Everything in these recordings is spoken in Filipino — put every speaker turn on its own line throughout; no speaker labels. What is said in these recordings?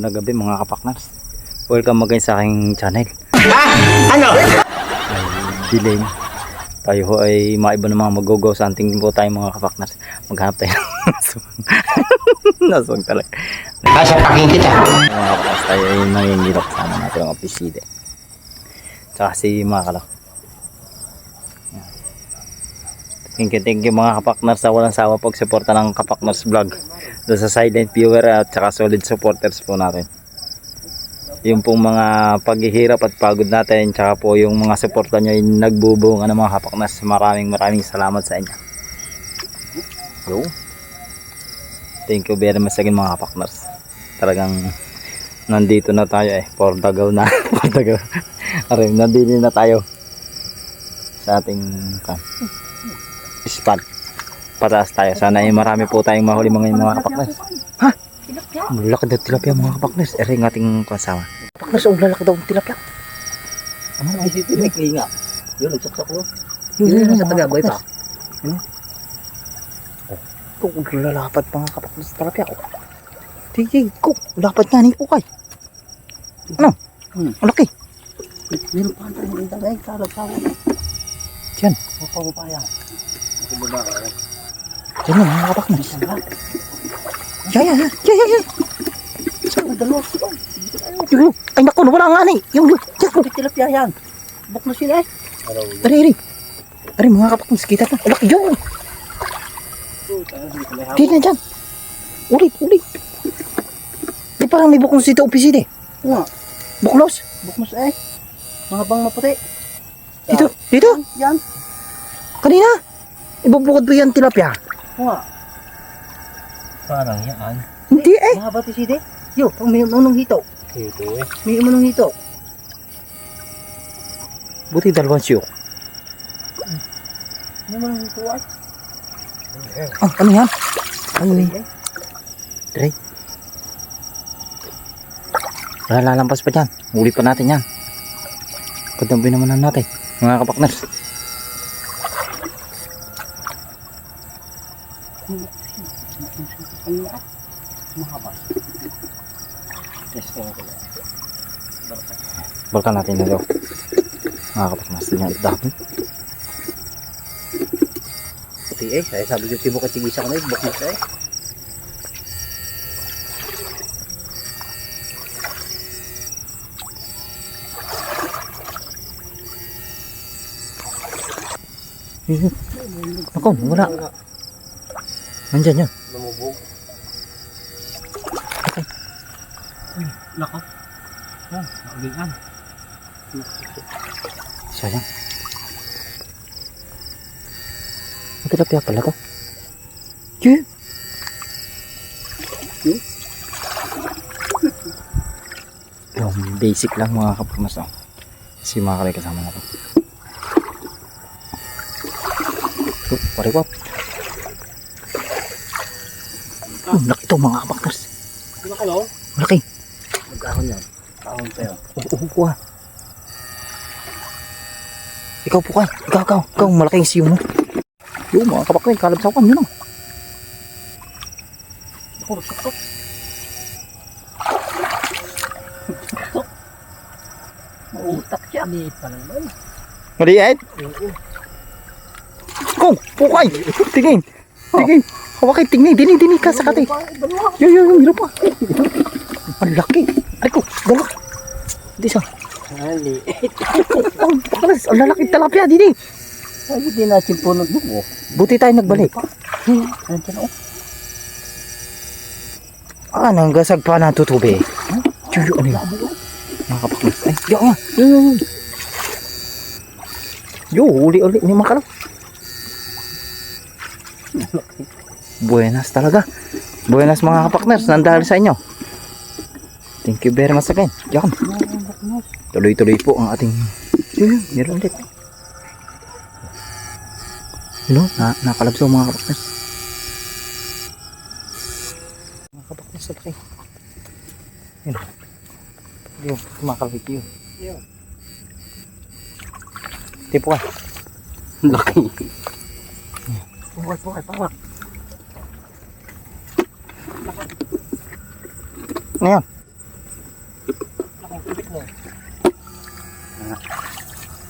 Magandang gabi mga kapaknars. Welcome again sa aking channel.
Ano?
Ay, delay na. Tayo ho ay maiba ng mga mag-go sa anting po tayo mga kapaknars. Maghanap tayo ng naswang. naswang talaga.
Nasa paking kita.
Mga kapaknars tayo ay nangingilok kasama natin ang opiside. Tsaka si mga kalak. Yan. Thank you, thank you mga kapaknars sa walang sawa pagsuporta ng kapaknars vlog. Doon sa silent viewer at saka solid supporters po natin. Yung pong mga paghihirap at pagod natin tsaka po yung mga suporta nyo yung nagbubunga ng mga kapaknas. Maraming maraming salamat sa inyo. Yo. Thank you very much again mga kapaknas. Talagang nandito na tayo eh. Portagaw na. Portagaw. Aray, nandito na tayo sa ating kan, spot. Pataas tayo. Sana ay marami po tayong mahuli mga mga kapaknas. Ha? Malaki daw tilapia mga kapaknas. Ere ng ating kasama. Kapaknas, ang lalaki daw tilapia. Ano
Ay, dito may klinga. Yun, nagsaksak ko.
Yun,
Yun,
yun, mga
tagabay pa.
kapaknas. Kung lalapad pa nga kapaknas tilapia ko. Tigil, ko. Lapad nga ni Ukay. Ano?
Hmm.
Ang laki.
Meron pa ang ng tagay. Sarap, sarap.
Diyan.
Mapapapaya. Ako
Diyan na mga kapaknas.
Isa ba?
Yeah, yeah, yeah. Yeah, yeah, yeah.
Isa, dalawa.
Yung, ay naku, wala nga ni. Yung, yung, yung.
Bakit tilapia yan? Buk na sila eh.
Ari, ari. Ari, mga kapaknas, kita na. Alak, yun. Di na dyan. Ulit, ulit. Di parang may bukong sito opiside.
Nga,
Buklos.
buk na siya eh. Mga bang maputi.
Dito, dito.
Yan.
Kanina. Ibubukod ba yan tilapia?
Nga. Parang yan.
Hindi eh.
Bati sila eh. Yo, pang may umunong hito.
Dito eh.
May umunong hito.
Buti dalawang siyok.
May umunong hito ay.
Ah, ano yan? Ano eh? Dre. Wala lalampas pa dyan. Uli pa natin yan. Kadampi naman natin. Mga kapakners. Balkan natin na daw. Mga kapakners. Yan. Dami.
Puti eh. Kaya sabi ko tibok at tigisa ko na eh. Siya eh.
Ako, wala. Nandyan yan.
Lumubog. Nako. Oh, nakagigan.
Sayang. Ang tilapia pala to. Yun.
Hmm?
Yung basic lang mga kapagmas oh. Si mga kalay kasama na to. Oh, Oh, laki to mga.
Ano ka no?
Malaki.
Magkahon yan. Kahon sa'yo.
Oo, oo ah. Ikaw po kay. Ikaw, ikaw. Ikaw, malaking siyo mo. Yung mga kapakay, kalab sa kwan, yun ah.
Ako, saksak. Mautak siya. Liit pa naman.
Maliit. Kung, pukay. Tingin. Tingin. Hawakay, tingin. Dini, dini ka sa kati. Yo, yo, yo, yun pa. Ang laki. Ay ko, dala. Di sa.
Liit.
Ang palas, ang lalaki talapia, dini.
Ay, hindi natin punod mo.
Buti tayo nagbalik.
Nandiyan oh.
Ah, nanggasag pa na tutube. Chuyo, ano yun? Mga kapakmas. Ay, yo. Yo, yo, yo. Yo, uli, uli. Ni makalaw. Buenas talaga. Buenas mga kapakners. Nandahal sa inyo. Thank you very much again. Yan. Tuloy-tuloy po ang ating... Yun. Meron ulit. Yun, o, na, nakalabso mga kapakners. Mga kapakners sa laki. Yun. Yun, kumakalabit yun.
Yun.
Tipo ka.
Laki. Pawak, pawak, pawak.
na yun.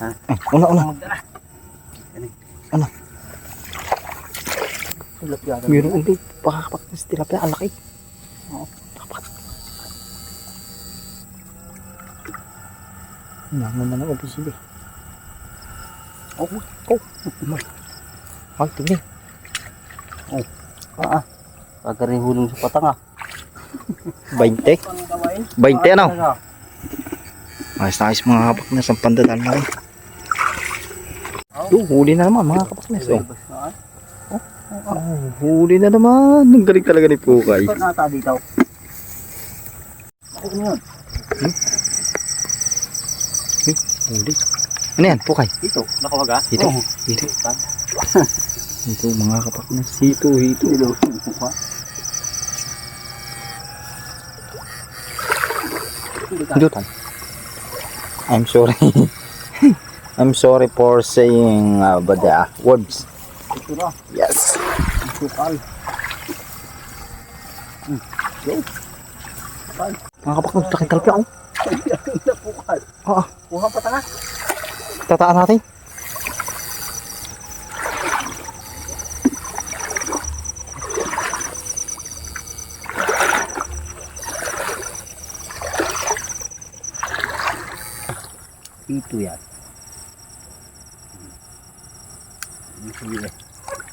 Ay,
eh, una, una. Ano? Meron ulit. Pakapak na si tilapia. Ang laki. Oo. Naman na ng opisil eh.
Oh,
oh. Umay. Ay, tingin. Oh.
Ah, ah. Pagkarihulong sa patanga.
20. 20 ano? Ayos na ayos mga kapaknes. Ang pandadal na rin. Yung huli na naman mga kapaknes. Oh. Oh, huli na naman. Ang galing talaga ni Pukay.
Ikot nata dito. Ako yun.
Huli. Ano yan? Pukay.
Dito. Nakawaga?
Dito.
Oo.
Dito. Ito mga kapaknes. Hito, hito.
Dito. Mukha.
Dutan. I'm sorry. I'm sorry for saying uh, bad uh, words. Yes. Kapaknes, laki talpya ako.
Napukal.
Oo.
Kuha pa tanga.
Tataan natin.
Dito yan.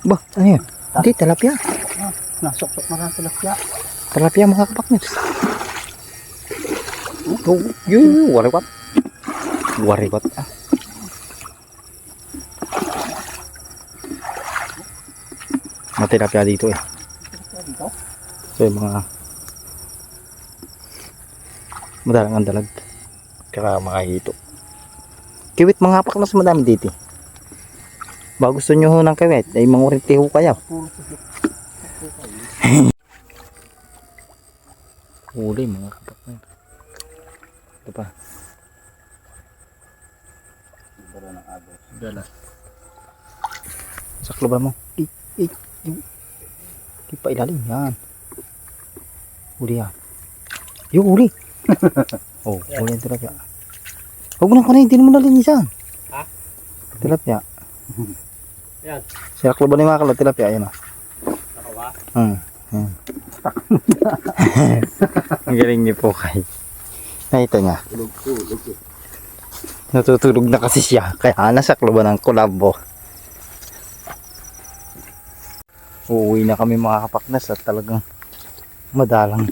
Ba, ano yan? Hindi, talapya.
Nasok-sok na tilapia.
Talapya mga kapaknes. Oh, yun, wariwat. Wariwat. Ah. Matilapya dito eh.
Dito.
So yung mga madalang ang dalag. Kaya mga hito. Kiwit mga hapak na sa madami dito. Ba gusto nyo ho ng kiwit, ay manguriti ho kayo. Huli mga kapak na. Ito pa. Dala. Saklo ba mo? Eh, eh, eh. Di pa ilalim yan. Huli yan. Yung huli. oh, huli yung tilapia. Huwag mo nang kunin, hindi mo nalinisan.
Ha?
Tilapia.
Yan.
Saklo ba ni mga kalo? Tilapia, yan o.
Nakawa.
Hmm. Hmm. Ang galing niyo po kay. Nakita niya.
Tulog tulog.
Natutulog na kasi siya. Kaya nasaklo ba ng kulabo. Uuwi na kami mga kapaknas at talagang madalang.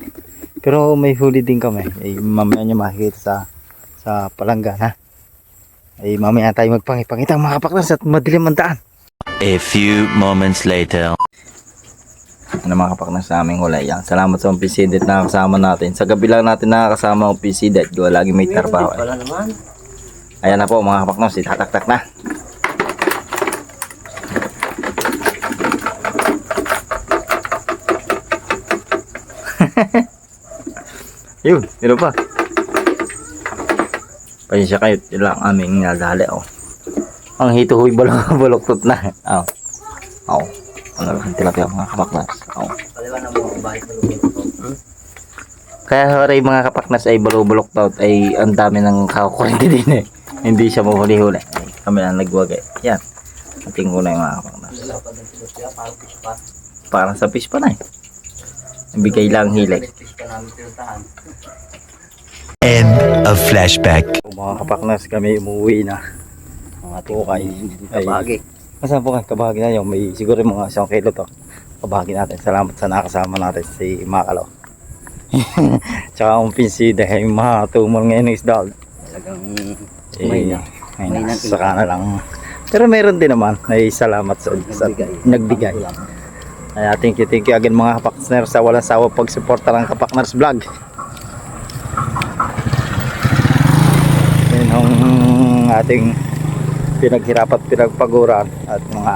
Pero may huli din kami. Eh, mamaya nyo makikita sa sa palangga ha. Ay mamaya tayo magpangipangita mga kapaknas at madilim ang daan.
A few moments later.
Ano mga kapaknas sa aming huli. Yan. Salamat sa PCDet na kasama natin. Sa gabi lang natin nakakasama ang PCDet. Gawa lagi may eh.
Naman.
Ayan na po mga kapaknos, itataktak na. Yun, yun pa. Pasensya kayo, lang ang aming nadali. Oh. Ang hito huy balok baloktot na. Oh. Oh. Ano lang tilapia mga kapaknas. Oh.
Na na ko.
Kaya rin mga kapaknas ay balubulok daw ay ang dami ng kakukurente din eh. Hindi siya mahuli-huli. Ay, kami lang nagwagay. Yan. Ating huli mga kapaknas.
Wala pa ng tilapia. Parang fish pa.
Parang sa fish pa na eh. Bigay lang hilig.
Of flashback.
Mga kapaknas kami umuwi na.
Mga
Okay. Ay,
Kabagi.
Masaan po kayo? Kabahagi na yun. May siguro mga isang kilo to. Kabahagi natin. Salamat sa nakasama natin si Makalo. Tsaka ang pinsi dahil mga tumor ngayon ng isda.
Talagang
Eh,
May na.
May
na.
Saka na lang. Pero meron din naman. Ay salamat sa, sa
nagbigay.
nagbigay. Ay, thank you, thank you again mga kapakners sa walang sawa pagsuporta ng kapakners vlog. Yan ang ating pinaghirapat pinagpaguran at mga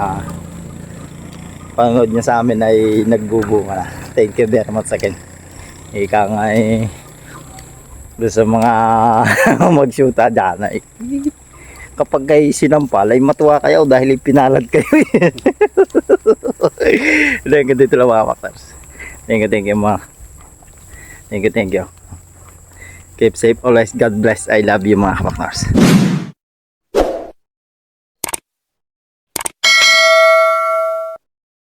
panood niya sa amin ay nagbubunga na. Thank you very much again. Ika nga eh, doon sa mga mag-shoota dyan ay kapag kayo sinampal ay matuwa kayo dahil pinalad kayo. thank you dito lang mga kapakners. Thank you, thank you mga. Thank you, thank you. Keep safe always. God bless. I love you mga kapakners.